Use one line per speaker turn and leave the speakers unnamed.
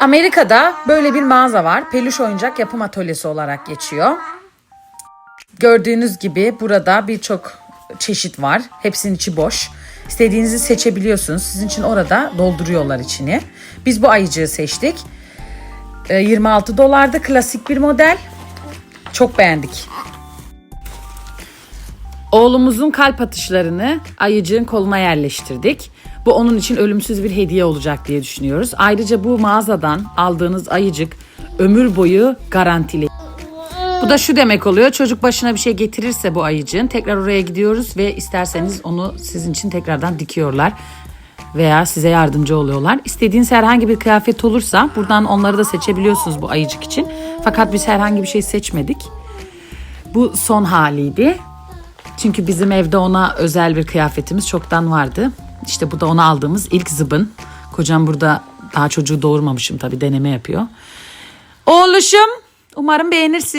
Amerika'da böyle bir mağaza var. Peluş oyuncak yapım atölyesi olarak geçiyor. Gördüğünüz gibi burada birçok çeşit var. Hepsinin içi boş. İstediğinizi seçebiliyorsunuz. Sizin için orada dolduruyorlar içini. Biz bu ayıcığı seçtik. Ee, 26 dolardı klasik bir model. Çok beğendik. Oğlumuzun kalp atışlarını ayıcığın koluna yerleştirdik. Bu onun için ölümsüz bir hediye olacak diye düşünüyoruz. Ayrıca bu mağazadan aldığınız ayıcık ömür boyu garantili. Bu da şu demek oluyor. Çocuk başına bir şey getirirse bu ayıcığın tekrar oraya gidiyoruz ve isterseniz onu sizin için tekrardan dikiyorlar veya size yardımcı oluyorlar. İstediğiniz herhangi bir kıyafet olursa buradan onları da seçebiliyorsunuz bu ayıcık için. Fakat biz herhangi bir şey seçmedik. Bu son haliydi. Çünkü bizim evde ona özel bir kıyafetimiz çoktan vardı. İşte bu da ona aldığımız ilk zıbın. Kocam burada daha çocuğu doğurmamışım tabii deneme yapıyor. Oğluşum umarım beğenirsin.